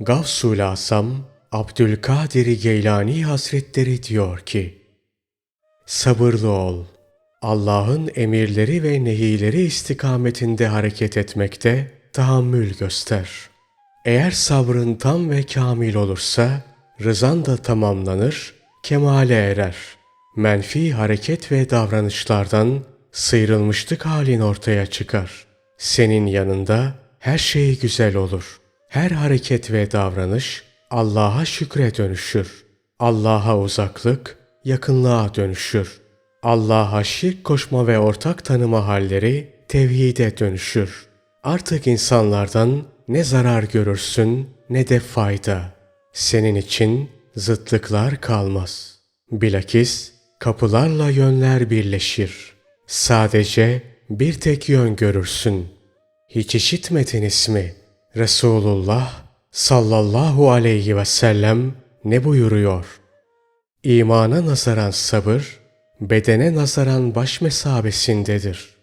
Gavsul Asam Abdülkadir Geylani Hazretleri diyor ki, Sabırlı ol. Allah'ın emirleri ve nehileri istikametinde hareket etmekte tahammül göster. Eğer sabrın tam ve kamil olursa, rızan da tamamlanır, kemale erer. Menfi hareket ve davranışlardan sıyrılmışlık halin ortaya çıkar. Senin yanında her şey güzel olur. Her hareket ve davranış Allah'a şükre dönüşür. Allah'a uzaklık yakınlığa dönüşür. Allah'a şirk koşma ve ortak tanıma halleri tevhide dönüşür. Artık insanlardan ne zarar görürsün ne de fayda. Senin için zıtlıklar kalmaz. Bilakis kapılarla yönler birleşir. Sadece bir tek yön görürsün. Hiç işitmediniz mi? Resulullah sallallahu aleyhi ve sellem ne buyuruyor? İmana nazaran sabır, bedene nazaran baş mesabesindedir.